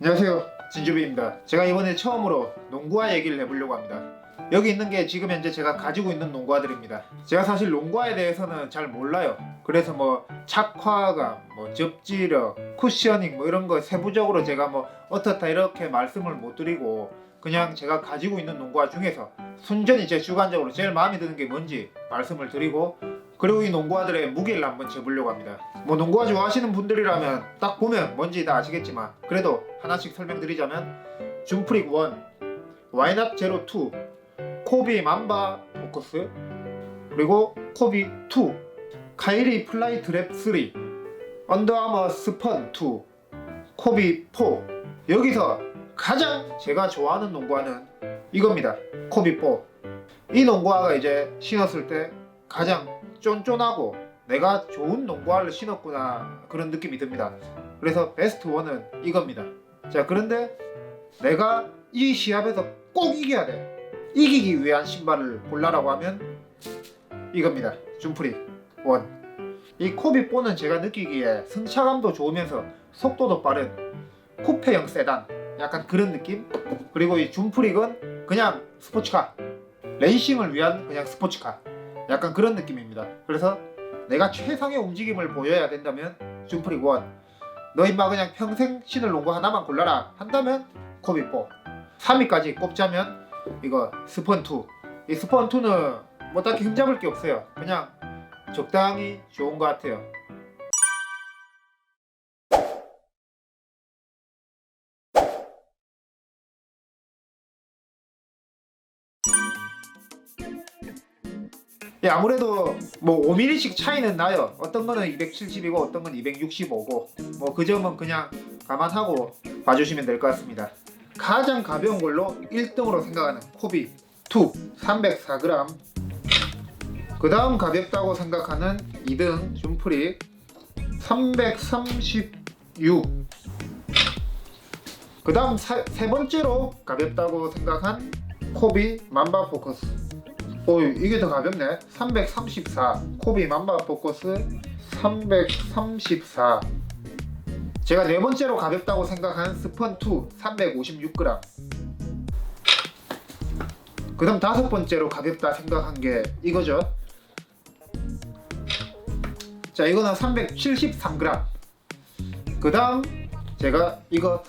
안녕하세요. 진주비입니다. 제가 이번에 처음으로 농구화 얘기를 해보려고 합니다. 여기 있는 게 지금 현재 제가 가지고 있는 농구화들입니다. 제가 사실 농구화에 대해서는 잘 몰라요. 그래서 뭐 착화감, 뭐 접지력, 쿠셔닝 뭐 이런 거 세부적으로 제가 뭐 어떻다 이렇게 말씀을 못 드리고 그냥 제가 가지고 있는 농구화 중에서 순전히 제 주관적으로 제일 마음에 드는 게 뭔지 말씀을 드리고 그리고 이 농구화들의 무게를 한번 재보려고 합니다. 뭐 농구화 좋아하시는 분들이라면 딱 보면 뭔지 다 아시겠지만 그래도 하나씩 설명드리자면 줌프릭 1, 와이낫 제로 2, 코비 맘바 포커스 그리고 코비 2, 카이리 플라이 드랩 3, 언더아머 스펀 2, 코비 4 여기서 가장 제가 좋아하는 농구화는 이겁니다. 코비 4. 이 농구화가 이제 신었을 때 가장 쫀쫀하고 내가 좋은 농구화를 신었구나 그런 느낌이 듭니다. 그래서 베스트 원은 이겁니다. 자 그런데 내가 이 시합에서 꼭 이겨야 돼. 이기기 위한 신발을 골라라고 하면 이겁니다. 줌프리 원. 이 코비 4는 제가 느끼기에 승차감도 좋으면서 속도도 빠른 쿠페형 세단 약간 그런 느낌? 그리고 이 줌프릭은 그냥 스포츠카 레이싱을 위한 그냥 스포츠카 약간 그런 느낌입니다. 그래서 내가 최상의 움직임을 보여야 된다면 줌프릭 1. 너 임마 그냥 평생 신을 농구 하나만 골라라 한다면 코비 4. 3위까지 꼽자면 이거 스펀 2. 이 스펀 2는 뭐 딱히 흠잡을 게 없어요. 그냥 적당히 좋은 것 같아요. 예, 아무래도 뭐 5mm씩 차이는 나요. 어떤 거는 270이고 어떤 건 265고 뭐 그 점은 그냥 감안하고 봐주시면 될 것 같습니다. 가장 가벼운 걸로 1등으로 생각하는 코비 2 304g 그 다음 가볍다고 생각하는 2등 줌프리 336 그 다음 세 번째로 가볍다고 생각한 코비 맘바 포커스 오 이게 더 가볍네. 334 코비 맘바 포커스 334 제가 네 번째로 가볍다고 생각한 스펀 2 356g 그 다음 다섯 번째로 가볍다 생각한 게 이거죠. 자 이거는 373g 그 다음 제가 이거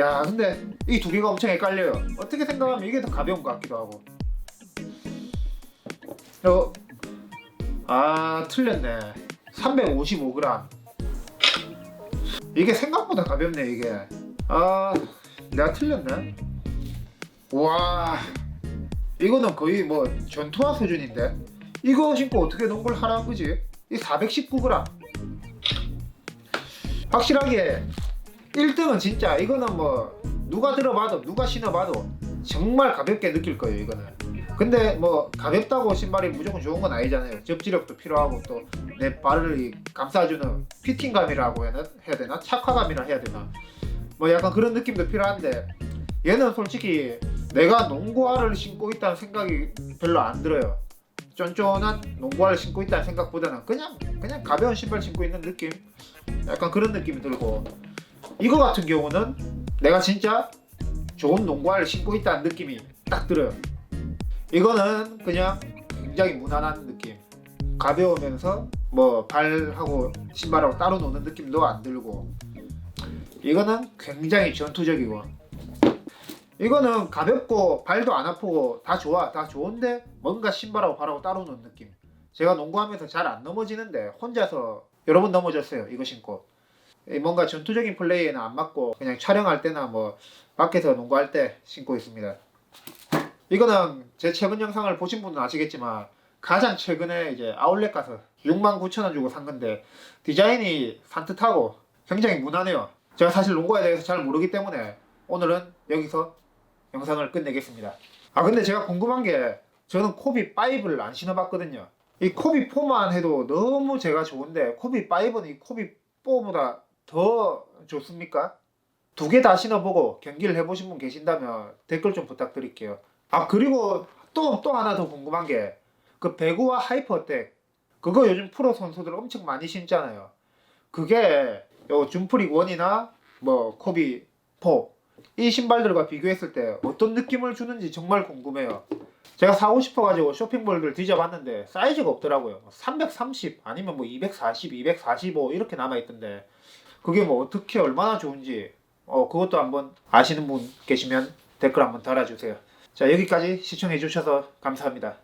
야 근데 이 두 개가 엄청 헷갈려요. 어떻게 생각하면 이게 더 가벼운 것 같기도 하고 어, 아 틀렸네. 355g 이게 생각보다 가볍네 이게. 아 내가 틀렸네. 와 이거는 거의 뭐 전투화 수준인데. 이거 신고 어떻게 농구를 하라는 거지? 이 419g 확실하게 1등은 진짜 이거는 뭐 누가 들어봐도 누가 신어봐도 정말 가볍게 느낄 거예요 이거는 근데 뭐 가볍다고 신발이 무조건 좋은 건 아니잖아요. 접지력도 필요하고 또 내 발을 이 감싸주는 피팅감이라고 해야 되나? 착화감이라 해야 되나? 뭐 약간 그런 느낌도 필요한데 얘는 솔직히 내가 농구화를 신고 있다는 생각이 별로 안 들어요. 쫀쫀한 농구화를 신고 있다는 생각보다는 그냥 그냥 가벼운 신발 신고 있는 느낌? 약간 그런 느낌이 들고. 이거 같은 경우는 내가 진짜 좋은 농구화를 신고 있다는 느낌이 딱 들어요 이거는 그냥 굉장히 무난한 느낌. 가벼우면서 뭐 발하고 신발하고 따로 노는 느낌도 안 들고. 이거는 굉장히 전투적이고. 이거는 가볍고 발도 안 아프고 다 좋아 다 좋은데 뭔가 신발하고 발하고 따로 노는 느낌. 제가 농구하면서 잘 안 넘어지는데 혼자서 여러 번 넘어졌어요 이거 신고. 이 뭔가 전투적인 플레이에는 안 맞고 그냥 촬영할 때나 뭐 밖에서 농구할 때 신고 있습니다 이거는 제 최근 영상을 보신 분은 아시겠지만 가장 최근에 이제 아울렛 가서 69,000원 주고 산 건데 디자인이 산뜻하고 굉장히 무난해요. 제가 사실 농구에 대해서 잘 모르기 때문에 오늘은 여기서 영상을 끝내겠습니다. 아 근데 제가 궁금한 게 저는 코비 5를 안 신어봤거든요. 이 코비 4만 해도 너무 제가 좋은데 코비 5는 이 코비 4보다 더 좋습니까? 두 개 다 신어보고 경기를 해보신 분 계신다면 댓글 좀 부탁드릴게요. 아 그리고 또 또 하나 더 궁금한 게 그 배구와 하이퍼텍 그거 요즘 프로 선수들 엄청 많이 신잖아요. 그게 요 줌프릭 1이나 뭐 코비 이 신발들과 비교했을 때 어떤 느낌을 주는지 정말 궁금해요. 제가 사고 싶어가지고 쇼핑몰들 뒤져봤는데 사이즈가 없더라고요. 330 아니면 뭐 240, 245 이렇게 남아있던데 그게 뭐 어떻게 얼마나 좋은지 어 그것도 한번 아시는 분 계시면 댓글 한번 달아주세요. 자 여기까지 시청해 주셔서 감사합니다.